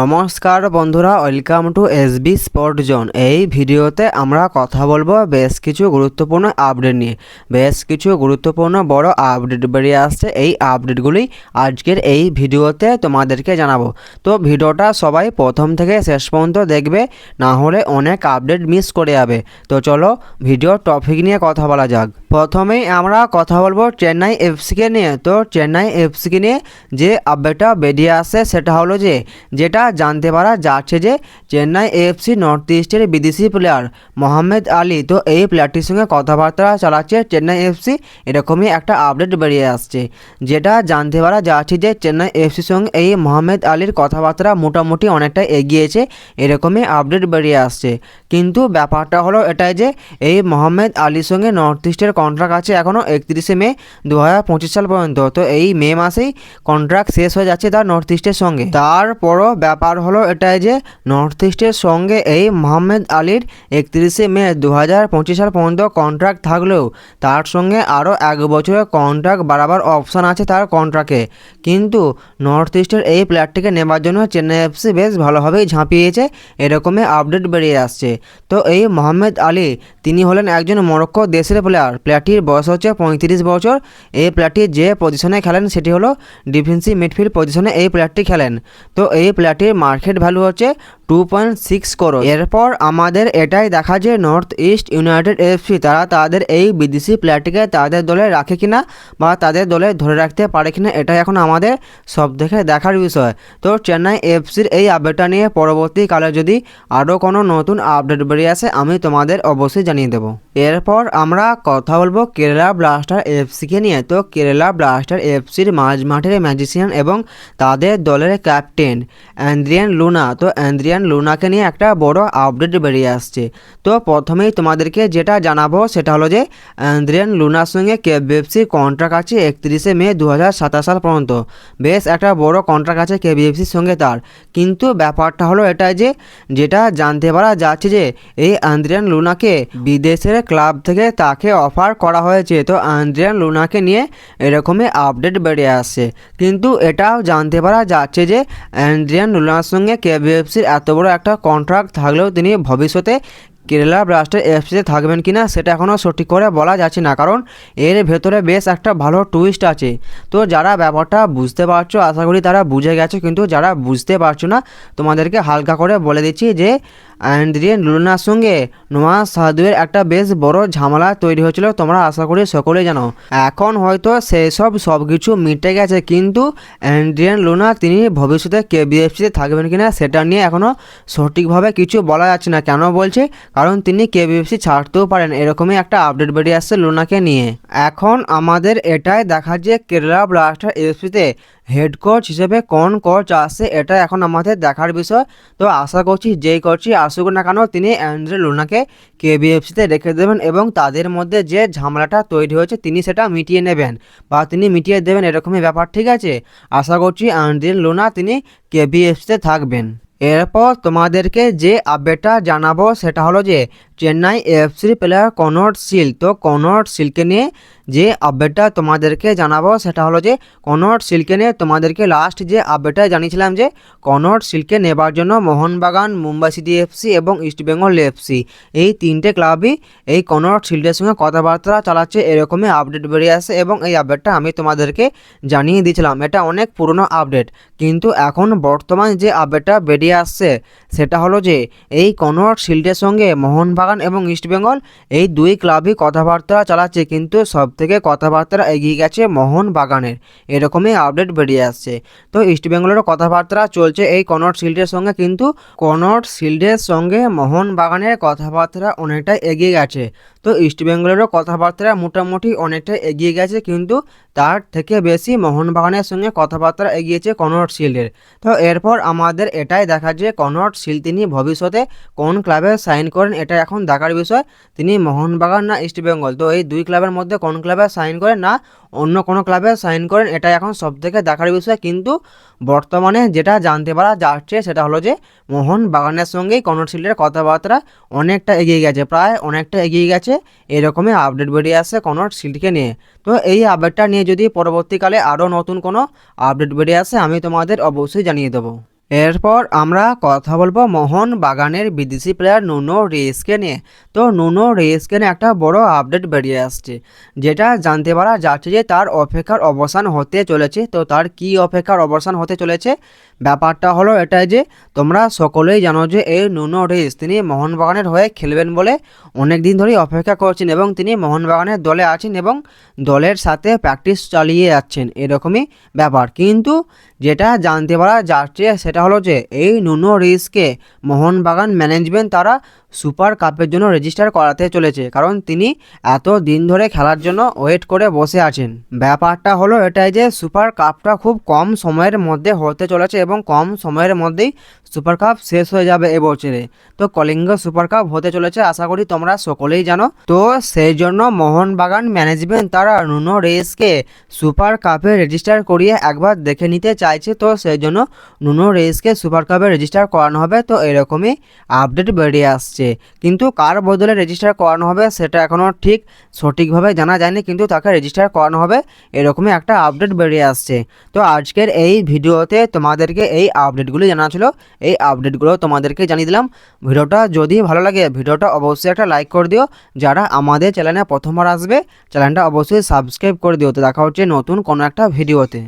নমস্কার বন্ধুরা welcome to S B spot zone এই ভিডিওতে আমরা কথা বলব বেশ কিছু গুরুত্বপূর্ণ আপডেট নিয়ে। বেশ কিছু গুরুত্বপূর্ণ বড় আপডেট বেরিয়ে আসছে। এই আপডেটগুলি আজকের এই ভিডিওতে তোমাদেরকে জানাব। তো ভিডিওটা সবাই প্রথম থেকে শেষ পর্যন্ত দেখবে, না হলে অনেক আপডেট মিস করে যাবে। তো চলো ভিডিও টপিক নিয়ে কথা বলা যাক। প্রথমেই আমরা কথা বলব চেন্নাই এফসিকে নিয়ে। তো চেন্নাই এফসিকে নিয়ে যে আপডেটটা বেরিয়ে আসে সেটা হলো যে, যেটা জানতে পারা যাচ্ছে যে, চেন্নাই এফসি নর্থ ইস্টের বিদেশি প্লেয়ার মোহাম্মদ আলী, তো এই প্লেয়ারটির সঙ্গে কথাবার্তা চালাচ্ছে চেন্নাই এফসি। এরকমই একটা আপডেট বেরিয়ে আসছে, যেটা জানতে পারা যাচ্ছে যে, চেন্নাই এফসির সঙ্গে এই মোহাম্মদ আলীর কথাবার্তা মোটামুটি অনেকটা এগিয়েছে, এরকমই আপডেট বেরিয়ে আসছে। কিন্তু ব্যাপারটা হলো এটাই যে, এই মোহাম্মদ আলীর সঙ্গে নর্থ ইস্টের কন্ট্রাক্ট আছে এখনও একত্রিশে মে দু হাজার পঁচিশ সাল পর্যন্ত। তো এই মে মাসেই কন্ট্রাক্ট শেষ হয়ে যাচ্ছে তার নর্থ ইস্টের সঙ্গে। তারপরও ব্যাপার হলো এটাই যে নর্থ ইস্টের সঙ্গে এই মোহাম্মদ আলীর একত্রিশে মে দু হাজার পঁচিশ সাল পর্যন্ত কন্ট্রাক্ট থাকলেও তার সঙ্গে আরও এক বছরের কন্ট্রাক্ট বাড়াবার অপশান আছে তার কন্ট্রাক্টে কিন্তু নর্থ ইস্টের এই প্লেয়ারটিকে নেবার জন্য চেন্নাই এফসি বেশ ভালোভাবেই ঝাঁপিয়েছে, এরকমই আপডেট বেরিয়ে আসছে। তো এই মোহাম্মদ আলী তিনি হলেন একজন মরক্কো দেশের প্লেয়ার প্লেয়ারটির বয়স হচ্ছে পঁয়ত্রিশ বছর। এই প্লেয়ারটি যে পজিশনে খেলেন, সেটি হলো ডিফেন্সিভ মিডফিল্ড পজিশনে এই প্লেয়ারটি খেলেন। তো এই প্লেয়ারটির মার্কেট ভ্যালু হচ্ছে টু পয়েন্ট সিক্স করো। এরপর আমাদের এটাই দেখা যে নর্থ ইস্ট ইউনাইটেড এফসি তারা তাদের এই বিদেশি প্লেয়ারটিকে তাদের দলে রাখে কিনা বা তাদের দলে ধরে রাখতে পারে কিনা, এটাই এখন আমাদের সব থেকে দেখার বিষয়। তো চেন্নাই এফসির এই আপডেটটা নিয়ে পরবর্তীকালে যদি আরও কোনো নতুন আপডেট বেরিয়ে আসে, আমি তোমাদের অবশ্যই জানিয়ে দেবো। এরপর আমরা কথা বলব কেরালা ব্লাস্টার এফসিকে নিয়ে। তো কেরালা ব্লাস্টার এফসির মাঝ মাঠের ম্যাজিশিয়ান এবং তাদের দলের ক্যাপ্টেন অ্যান্দ্রিয়ান লুনা। তো অ্যান্দ্রিয়ান লুনাকে নিয়ে একটা বড় আপডেট বেরিয়ে আসছে। তো প্রথমেই তোমাদেরকে যেটা জানাব সেটা হলো যে অ্যান্দ্রিয়ান লুনার সঙ্গে কেবিএফসির কন্ট্রাক্ট আছে একত্রিশে মে দু হাজার সাতাশ সাল পর্যন্ত। বেশ একটা বড় কন্ট্রাক্ট আছে কেবিএফসির সঙ্গে তার। কিন্তু ব্যাপারটা হলো এটাই যে, যেটা জানতে পারা যাচ্ছে যে এই আন্দ্রিয়ান লুনাকে বিদেশের ক্লাব থেকে তাকে অফার করা হয়েছে। তো আন্দ্রিয়ান লুনাকে নিয়ে এরকমই আপডেট বেড়ে আসছে। কিন্তু এটাও জানতে পারা যাচ্ছে যে অ্যান্ড্রিয়ান লুনার সঙ্গে কেবিএফসির এত বড় একটা কন্ট্রাক্ট থাকলেও তিনি ভবিষ্যতে কেরালা ব্লাস্টার এফসিতে থাকবেন কিনা সেটা এখনও সঠিক করে বলা যাচ্ছে না, কারণ এর ভেতরে বেশ একটা ভালো টুইস্ট আছে। তো যারা ব্যাপারটা বুঝতে পারছ, আশা করি তারা বুঝে গেছো, কিন্তু যারা বুঝতে পারছ না, তোমাদেরকে হালকা করে বলে দিচ্ছি যে অ্যান্ড্রিয়ান লুনার সঙ্গে নোয়া সাধুয়ের একটা বেশ বড় ঝামেলা তৈরি হয়েছিল, তোমরা আশা করি সকলেই জানো। এখন হয়তো সেসব সব কিছু মিটে গেছে, কিন্তু অ্যান্ড্রিয়ান লুনা তিনি ভবিষ্যতে কেবিএফসিতে থাকবেন কিনা, সেটা নিয়ে এখনও সঠিকভাবে কিছু বলা যাচ্ছে না। কেন বলছে? কারণ তিনি কেবিএফসি ছাড়তেও পারেন। এরকমই একটা আপডেট বেরিয়ে আসছে লুনাকে নিয়ে। এখন আমাদের এটাই দেখা যে কেরালা ব্লাস্টার এফসিতে হেড কোচ হিসেবে কোন কোচ আসছে এটা এখন আমাদের দেখার বিষয়। তো আশা করছি, যেই কোচই আসুক না কেন, তিনি অ্যান্ড্রে লুনাকে কেবিএফসিতে রেখে দেবেন এবং তাদের মধ্যে যে ঝামেলাটা তৈরি হয়েছে, তিনি সেটা মিটিয়ে নেবেন বা তিনি মিটিয়ে দেবেন, এরকমই ব্যাপার। ঠিক আছে? আশা করছি, অ্যান্ড্রে লুনা, তিনি কেবিএফসিতে থাকবেন। এরপর তোমাদেরকে যে আপডেটটা জানাব সেটা হলো যে চেন্নাই এফসির প্লেয়ার কনট সিল, তো কনট সিলকে নিয়ে যে আপডেটটা তোমাদেরকে জানাব, সেটা হলো যে কনট সিলকে নিয়ে তোমাদেরকে লাস্ট যে আপডেটটা জানিয়েছিলাম যে কনট সিল্কে নেবার জন্য মোহনবাগান, মুম্বাই সিটি এফসি এবং ইস্টবেঙ্গল এফসি এই তিনটে ক্লাবই এই কনট সিল্ডের সঙ্গে কথাবার্তা চালাচ্ছে, এরকমই আপডেট বেরিয়ে আসে এবং এই আপডেটটা আমি তোমাদেরকে জানিয়ে দিয়েছিলাম। এটা অনেক পুরনো আপডেট কিন্তু এখন বর্তমান যে আপডেটটা বেরিয়ে আসছে, সেটা হলো যে এই কনট শিল্ডের সঙ্গে মোহনবাগান এবং ইস্টবেঙ্গল এই দুই ক্লাবই কথাবার্তা চালাচ্ছে, কিন্তু সব থেকে কথাবার্তা এগিয়ে গেছে মোহন বাগানের এরকমই আপডেট বেরিয়ে আসছে। তো ইস্টবেঙ্গলেরও কথাবার্তা চলছে এই কনট শিল্ডের সঙ্গে, কিন্তু কনট শিল্ডের সঙ্গে মোহন বাগানের কথাবার্তা অনেকটাই এগিয়ে গেছে। তো ইস্ট বেঙ্গলেরও কথাবার্তা মোটামুটি অনেকটা এগিয়ে গেছে, কিন্তু তার থেকে বেশি মোহনবাগানের সঙ্গে কথাবার্তা এগিয়েছে কনট শিল্ডের। তো এরপর আমাদের এটাই দেখা যে কনট শিল তিনি ভবিষ্যতে কোন ক্লাবে সাইন করেন, এটা এখন দেখার বিষয়। তিনি মোহনবাগান না ইস্ট বেঙ্গল তো এই দুই ক্লাবের মধ্যে কোন ক্লাবে সাইন করেন না অন্য কোনো ক্লাবে সাইন করেন এটা এখন সব থেকে দেখার বিষয়। কিন্তু বর্তমানে যেটা জানতে পারা যাচ্ছে, সেটা হলো যে মোহন বাগানের সঙ্গেই কনট শিল্ডের কথাবার্তা অনেকটা এগিয়ে গেছে, প্রায় অনেকটা এগিয়ে গেছে। এরকমই আপডেট বেরিয়ে আসে কনট শিল্ডকে নিয়ে। তো এই আপডেটটা নিয়ে যদি পরবর্তীকালে আরও নতুন কোনো আপডেট বেরিয়ে আসে, আমি তোমাদের অবশ্যই জানিয়ে দেবো। এরপর আমরা কথা বলব মোহন বাগানের বিদেশি প্লেয়ার নুনো রেসকে নিয়ে। তো নুনো রেসকে নিয়ে একটা বড় আপডেট বেরিয়ে আসছে, যেটা জানতে পারা যাচ্ছে যে তার অপেক্ষার অবসান হতে চলেছে। তো তার কি অপেক্ষার অবসান হতে চলেছে? ব্যাপারটা হলো এটাই যে, তোমরা সকলেই জানো যে এই নুনো রেস তিনি মোহনবাগানের হয়ে খেলবেন বলে অনেক দিন ধরেই অপেক্ষা করছেন এবং তিনি মোহনবাগানের দলে আছেন এবং দলের সাথে প্র্যাকটিস চালিয়ে যাচ্ছেন, এরকমই ব্যাপার। কিন্তু যেটা জানতে পারা যাচ্ছে সেটা হলো যে এই নুনো রিসকে মোহনবাগান ম্যানেজমেন্ট তারা সুপার কাপের জন্য রেজিস্টার করাতে চলেছে। কারণ তিনি এত দিন ধরে খেলার জন্য ওয়েট করে বসে আছেন। ব্যাপারটা হলো এটাই যে সুপার কাপটা খুব কম সময়ের মধ্যে হতে চলেছে এবং কম সময়ের মধ্যেই সুপার কাপ শেষ হয়ে যাবে এবছরে তো কলিঙ্গ সুপার কাপ হতে চলেছে আশা করি তোমরা সকলেই জানো। তো সেই জন্য মোহনবাগান ম্যানেজমেন্ট তারা নুনো রেসকে সুপার কাপে রেজিস্টার করিয়ে একবার দেখে নিতে চাইছে। তো সেই জন্য নুনো রেসকে সুপার কাপে রেজিস্টার করানো হবে, তো এরকমই আপডেট বেরিয়ে আসছে। কিন্তু কার বদলে রেজিস্টার করানো হবে সেটা এখনও ঠিক সঠিকভাবে জানা যায়নি, কিন্তু তাকে রেজিস্টার করানো হবে, এরকমই একটা আপডেট বেরিয়ে আসছে। তো আজকের এই ভিডিওতে তোমাদেরকে এই আপডেটগুলি জানা ছিল, এই আপডেটগুলো তোমাদেরকে জানিয়ে দিলাম। ভিডিওটা যদি ভালো লাগে, ভিডিওটা অবশ্যই একটা লাইক করে দিও। যারা আমাদের চ্যানেলে প্রথমবার আসবে, চ্যানেলটা অবশ্যই সাবস্ক্রাইব করে দিও। তো দেখা হচ্ছে নতুন কোনো একটা ভিডিওতে।